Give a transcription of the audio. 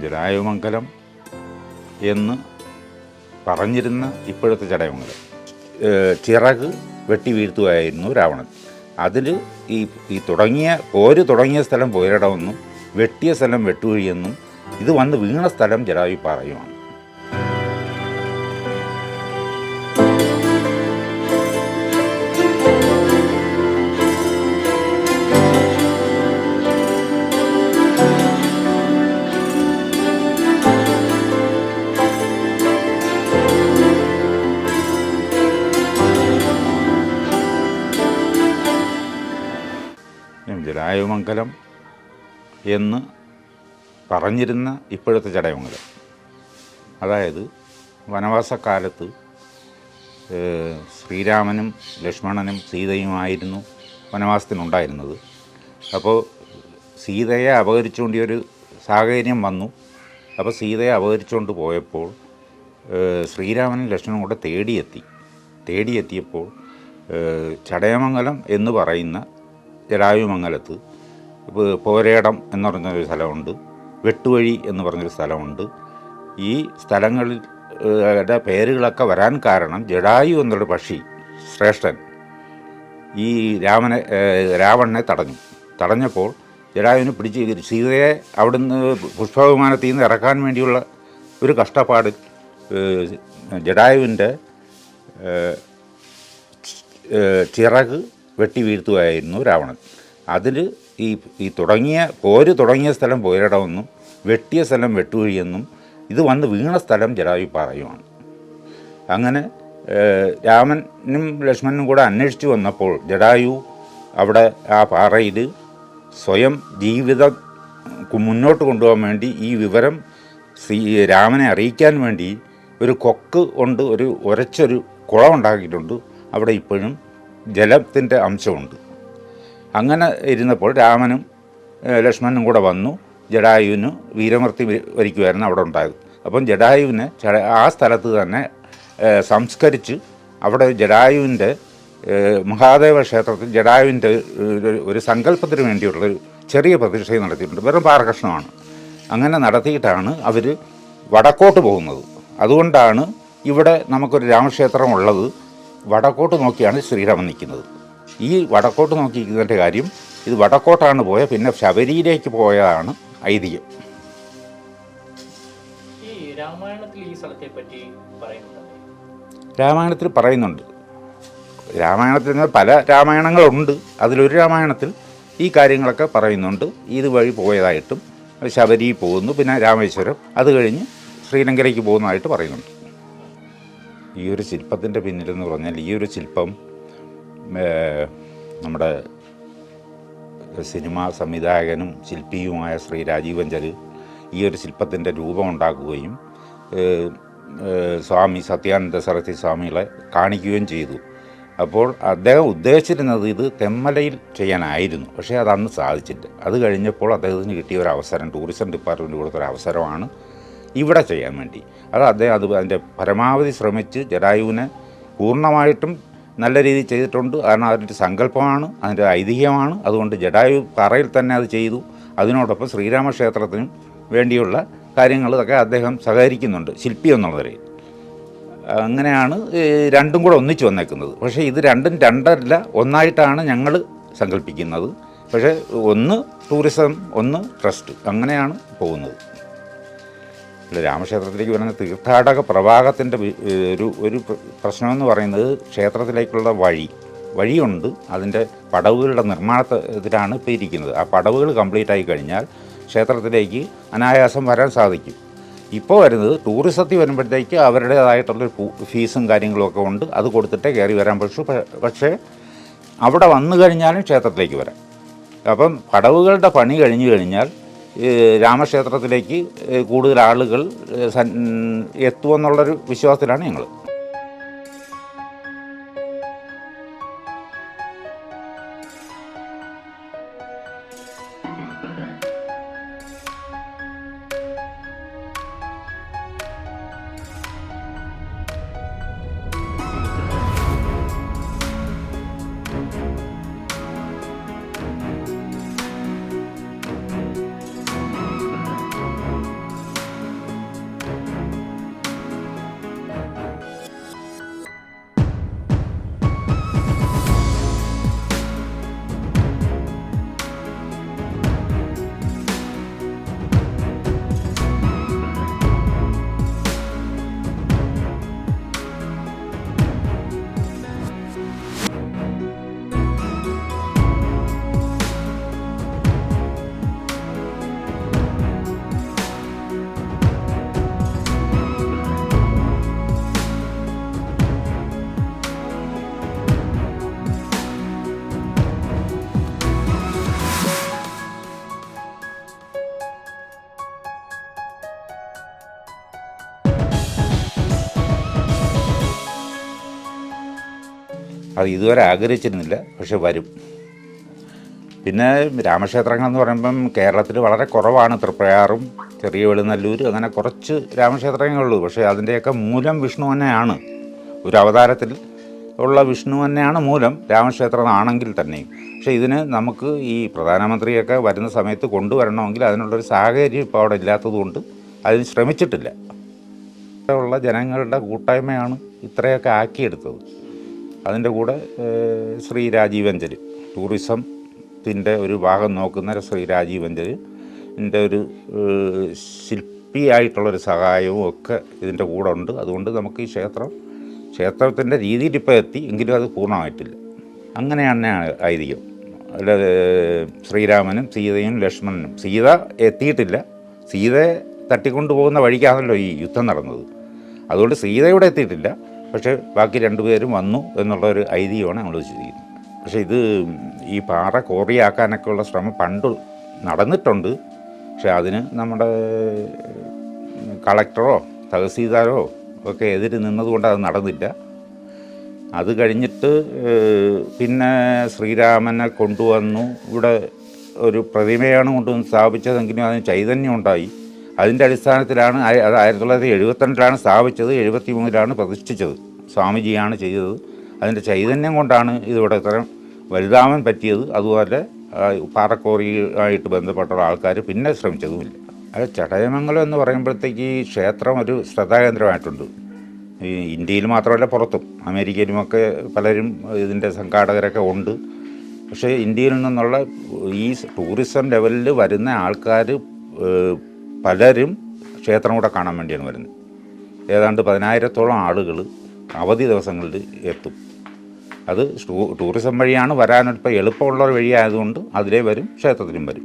ജലായുമംഗലം എന്ന് പറഞ്ഞിരുന്ന ഇപ്പോഴത്തെ ചടയമംഗലം ചിറക് വെട്ടി വീഴ്ത്തുകയായിരുന്നു രാവണൻ. അതിൽ ഈ ഈ തുടങ്ങിയ ഓര് തുടങ്ങിയ സ്ഥലം പോരടമെന്നും വെട്ടിയ സ്ഥലം വെട്ടുകുഴിയെന്നും ഇത് വന്ന് വീണ സ്ഥലം ജലായു പാറയുമാണ് എന്ന് പറഞ്ഞിരുന്ന ഇപ്പോഴത്തെ ചടയമംഗലം. അതായത് വനവാസക്കാലത്ത് ശ്രീരാമനും ലക്ഷ്മണനും സീതയുമായിരുന്നു വനവാസത്തിനുണ്ടായിരുന്നത്. അപ്പോൾ സീതയെ അപഹരിച്ചുകൊണ്ട് ഒരു സാഹചര്യം വന്നു. അപ്പോൾ സീതയെ അപഹരിച്ചുകൊണ്ട് പോയപ്പോൾ ശ്രീരാമനും ലക്ഷ്മണനും കൂടെ തേടിയെത്തി. തേടിയെത്തിയപ്പോൾ ചടയമംഗലം എന്ന് പറയുന്ന ജലായുമംഗലത്ത് ഇപ്പോൾ പോരേടം എന്ന് പറഞ്ഞൊരു സ്ഥലമുണ്ട്. വെട്ടുവഴി എന്ന് പറഞ്ഞൊരു സ്ഥലമുണ്ട്. ഈ സ്ഥലങ്ങളിൽ പേരുകളൊക്കെ വരാൻ കാരണം ജഡായു എന്നൊരു പക്ഷി ശ്രേഷ്ഠൻ ഈ രാമനെ രാവണനെ തടഞ്ഞു. തടഞ്ഞപ്പോൾ ജഡായുവിനെ പിടിച്ച് സീതയെ അവിടുന്ന് പുഷ്പവിമാനത്തിൽ നിന്ന് ഇറക്കാൻ വേണ്ടിയുള്ള ഒരു കഷ്ടപ്പാട് ഏഹ് ചിറക് വെട്ടി വീഴ്ത്തുകയായിരുന്നു രാവണൻ. അതിൽ ഈ ഈ തുടങ്ങിയ പോര് തുടങ്ങിയ സ്ഥലം പോരിടമെന്നും വെട്ടിയ സ്ഥലം വെട്ടുകുഴിയെന്നും ഇത് വന്ന് വീണ സ്ഥലം ജടായു പാറയുമാണ് അങ്ങനെ രാമനും ലക്ഷ്മണനും കൂടെ അന്വേഷിച്ചു വന്നപ്പോൾ ജടായു അവിടെ ആ പാറയിൽ സ്വയം ജീവിതം മുന്നോട്ട് കൊണ്ടുപോകാൻ വേണ്ടി ഈ വിവരം ശ്രീ രാമനെ അറിയിക്കാൻ വേണ്ടി ഒരു കൊക്ക് കൊണ്ട് ഒരു ഉരച്ചൊരു കുളം ഉണ്ടാക്കിയിട്ടുണ്ട്. അവിടെ ഇപ്പോഴും ജലത്തിന്റെ അംശമുണ്ട്. അങ്ങനെ ഇരുന്നപ്പോൾ രാമനും ലക്ഷ്മണനും കൂടെ വന്നു. ജഡായുവിന് വീരമൃത്തി വരി- വരിക്കുമായിരുന്നു അവിടെ ഉണ്ടായത്. അപ്പം ജഡായുവിനെ ആ സ്ഥലത്ത് തന്നെ സംസ്കരിച്ച് അവിടെ ജഡായുവിന്റെ മഹാദേവ ക്ഷേത്രത്തിൽ ജഡായുവിന്റെ ഒരു സങ്കല്പത്തിന് വേണ്ടിയുള്ളൊരു ചെറിയ പ്രതിഷ്ഠയും നടത്തിയിട്ടുണ്ട്. വെറും പാറകഷ്ണമാണ്. അങ്ങനെ നടത്തിയിട്ടാണ് അവർ വടക്കോട്ട് പോകുന്നത്. അതുകൊണ്ടാണ് ഇവിടെ നമുക്കൊരു രാമക്ഷേത്രം ഉള്ളത്. വടക്കോട്ട് നോക്കിയാണ് ശ്രീരാമൻ നിൽക്കുന്നത്. ഈ വടക്കോട്ട് നോക്കി നിൽക്കുന്നതിന്റെ കാര്യം ഇത് വടക്കോട്ടാണ് പോയത് പിന്നെ ശബരിയിലേക്ക് പോയതാണ് ഐതിഹ്യം. രാമായണത്തിൽ പറയുന്നുണ്ട്? രാമായണത്തിൽ പറയുന്നുണ്ട്. രാമായണത്തിൽ നിന്ന് പല രാമായണങ്ങളുണ്ട്. അതിലൊരു രാമായണത്തിൽ ഈ കാര്യങ്ങളൊക്കെ പറയുന്നുണ്ട്. ഇത് വഴി പോയതായിട്ടും ശബരി പോകുന്നു പിന്നെ രാമേശ്വരം അത് കഴിഞ്ഞ് ശ്രീലങ്കയിലേക്ക് പോകുന്നതായിട്ട് പറയുന്നുണ്ട്. ഈ ഒരു ശില്പത്തിന്റെ പിന്നിലെന്ന് പറഞ്ഞാൽ ഈ ഒരു ശില്പം നമ്മുടെ സിനിമാ സംവിധായകനും ശില്പിയുമായ ശ്രീ രാജീവ് അഞ്ചൽ ഈ ഒരു ശില്പത്തിന്റെ രൂപം ഉണ്ടാക്കുകയും സ്വാമി സത്യാനന്ദ സരസ്വതി സ്വാമികളെ കാണിക്കുകയും ചെയ്തു. അപ്പോൾ അദ്ദേഹം ഉദ്ദേശിച്ചിരുന്നത് ഇത് തെമ്മലയിൽ ചെയ്യാനായിരുന്നു പക്ഷേ അത് സാധിച്ചിട്ട് അത് കഴിഞ്ഞപ്പോൾ അദ്ദേഹത്തിന് കിട്ടിയ ഒരു അവസരം ടൂറിസം ഡിപ്പാർട്ട്മെന്റ് കൊടുത്തൊരു അവസരമാണ് ഇവിടെ ചെയ്യാൻ വേണ്ടി. അത് അദ്ദേഹം അത് അതിന്റെ പരമാവധി ശ്രമിച്ച് ജഡായുവിനെ പൂർണമായിട്ടും നല്ല രീതിയിൽ ചെയ്തിട്ടുണ്ട്. കാരണം അതിന്റെ സങ്കല്പമാണ് അതിന്റെ ഐതിഹ്യമാണ്. അതുകൊണ്ട് ജഡായു തറയിൽ തന്നെ അത് ചെയ്തു. അതിനോടൊപ്പം ശ്രീരാമക്ഷേത്രത്തിനും വേണ്ടിയുള്ള കാര്യങ്ങൾ ഇതൊക്കെ അദ്ദേഹം സഹകരിക്കുന്നുണ്ട് ശില്പി എന്നുള്ള നിലയിൽ. അങ്ങനെയാണ് രണ്ടും കൂടെ ഒന്നിച്ച് വന്നേക്കുന്നത്. പക്ഷേ ഇത് രണ്ടും രണ്ടല്ല ഒന്നായിട്ടാണ് ഞങ്ങൾ സങ്കല്പിക്കുന്നത്. പക്ഷേ ഒന്ന് ടൂറിസം ഒന്ന് ട്രസ്റ്റ് അങ്ങനെയാണ് പോകുന്നത്. അല്ല രാമക്ഷേത്രത്തിലേക്ക് വരുന്ന തീർത്ഥാടക പ്രവാഹത്തിന്റെ ഒരു ഒരു പ്രശ്നമെന്ന് പറയുന്നത് ക്ഷേത്രത്തിലേക്കുള്ള വഴി വഴിയുണ്ട്. അതിന്റെ പടവുകളുടെ നിർമ്മാണത്തിലാണ് ഇപ്പോൾ ഇരിക്കുന്നത്. ആ പടവുകൾ കംപ്ലീറ്റ് ആയി കഴിഞ്ഞാൽ ക്ഷേത്രത്തിലേക്ക് അനായാസം വരാൻ സാധിക്കും. ഇപ്പോൾ വരുന്നത് ടൂറിസത്തിൽ വരുമ്പോഴത്തേക്ക് അവരുടേതായിട്ടുള്ളൊരു ഫീസും കാര്യങ്ങളൊക്കെ ഉണ്ട്. അത് കൊടുത്തിട്ടേ കയറി വരാൻ പക്ഷേ പക്ഷേ അവിടെ വന്നു കഴിഞ്ഞാലും ക്ഷേത്രത്തിലേക്ക് വരാം. അപ്പം പടവുകളുടെ പണി കഴിഞ്ഞു കഴിഞ്ഞാൽ രാമക്ഷേത്രത്തിലേക്ക് കൂടുതൽ ആളുകൾ എത്തുമെന്നുള്ളൊരു വിശ്വാസത്തിലാണ് ഞങ്ങൾ അത് ഇതുവരെ ആഗ്രഹിച്ചിരുന്നില്ല പക്ഷെ വരും. പിന്നെ രാമക്ഷേത്രങ്ങൾ എന്ന് പറയുമ്പം കേരളത്തിൽ വളരെ കുറവാണ് തൃപ്രയാറും ചെറിയ വെളുന്നല്ലൂരും അങ്ങനെ കുറച്ച് രാമക്ഷേത്രങ്ങളുള്ളൂ പക്ഷേ അതിന്റെയൊക്കെ മൂലം വിഷ്ണു തന്നെയാണ്. ഒരു അവതാരത്തിൽ ഉള്ള വിഷ്ണു തന്നെയാണ് മൂലം രാമക്ഷേത്രം ആണെങ്കിൽ തന്നെയും. പക്ഷേ ഇതിന് നമുക്ക് ഈ പ്രധാനമന്ത്രിയൊക്കെ വരുന്ന സമയത്ത് കൊണ്ടുവരണമെങ്കിൽ അതിനുള്ളൊരു സാഹചര്യം ഇപ്പോൾ അവിടെ ഇല്ലാത്തതുകൊണ്ട് അതിന് ശ്രമിച്ചിട്ടില്ല. ഉള്ള ജനങ്ങളുടെ കൂട്ടായ്മയാണ് ഇത്രയൊക്കെ ആക്കിയെടുത്തത്. അതിന്റെ കൂടെ ശ്രീ രാജീവ് അഞ്ചൽ ടൂറിസത്തിന്റെ ഒരു ഭാഗം നോക്കുന്ന ശ്രീ രാജീവ് അഞ്ചൽ എന്റെ ഒരു ശില്പിയായിട്ടുള്ളൊരു സഹായവും ഒക്കെ ഇതിന്റെ കൂടെ ഉണ്ട്. അതുകൊണ്ട് നമുക്ക് ഈ ക്ഷേത്രം ക്ഷേത്രത്തിന്റെ രീതിയിൽ ഇപ്പോൾ എത്തി എങ്കിലും അത് പൂർണമായിട്ടില്ല. അങ്ങനെ തന്നെ ആയിരിക്കും. അല്ല ശ്രീരാമനും സീതയും ലക്ഷ്മണനും. സീത എത്തിയിട്ടില്ല. സീതയെ തട്ടിക്കൊണ്ടു പോകുന്ന വഴിക്കാണല്ലോ ഈ യുദ്ധം നടന്നത്. അതുകൊണ്ട് സീത ഇവിടെ എത്തിയിട്ടില്ല. പക്ഷേ ബാക്കി രണ്ടുപേരും വന്നു എന്നുള്ള ഒരു ഐതിഹ്യമാണ് നമ്മൾ വിശ്വസിക്കുന്നത്. പക്ഷേ ഇത് ഈ പാറ കോറിയാക്കാനൊക്കെ ഉള്ള ശ്രമം പണ്ട് നടന്നിട്ടുണ്ട്. പക്ഷേ അതിന് നമ്മുടെ കളക്ടറോ തഹസീൽദാരോ ഒക്കെ എതിര് നിന്നതുകൊണ്ട് അത് നടന്നില്ല. അത് കഴിഞ്ഞിട്ട് പിന്നെ ശ്രീരാമനെ കൊണ്ടുവന്നു. ഇവിടെ ഒരു പ്രതിമയാണ് കൊണ്ടുവന്ന് സ്ഥാപിച്ചതെങ്കിലും അതിന് ചൈതന്യം ഉണ്ടായി. അതിന്റെ അടിസ്ഥാനത്തിലാണ് അത് ആയിരത്തി തൊള്ളായിരത്തി എഴുപത്തിരണ്ടിലാണ് സ്ഥാപിച്ചത് എഴുപത്തി മൂന്നിലാണ് പ്രതിഷ്ഠിച്ചത്. സ്വാമിജിയാണ് ചെയ്തത്. അതിന്റെ ചൈതന്യം കൊണ്ടാണ് ഇതിവിടെ ഇത്രയും വലുതാവാൻ പറ്റിയത്. അതുപോലെ പാറക്കോറിയുമായിട്ട് ബന്ധപ്പെട്ടുള്ള ആൾക്കാർ പിന്നെ ശ്രമിച്ചതുമില്ല. അത് ചടയമംഗലം എന്ന് പറയുമ്പോഴത്തേക്ക് ഈ ക്ഷേത്രം ഒരു ശ്രദ്ധാകേന്ദ്രമായിട്ടുണ്ട്. ഈ ഇന്ത്യയിൽ മാത്രമല്ല പുറത്തും. അമേരിക്കയിലുമൊക്കെ പലരും ഇതിന്റെ സംഘാടകരൊക്കെ ഉണ്ട്. പക്ഷേ ഇന്ത്യയിൽ നിന്നുള്ള ഈ ടൂറിസം ലെവലിൽ വരുന്ന ആൾക്കാർ പലരും ക്ഷേത്രം കൂടെ കാണാൻ വേണ്ടിയാണ് വരുന്നത്. ഏതാണ്ട് പതിനായിരത്തോളം ആളുകൾ അവധി ദിവസങ്ങളിൽ എത്തും. അത് ടൂറിസം വഴിയാണ് വരാനിപ്പോൾ എളുപ്പമുള്ള ഒരു വഴിയായതുകൊണ്ട് അതിലേ വരും ക്ഷേത്രത്തിലും വരും.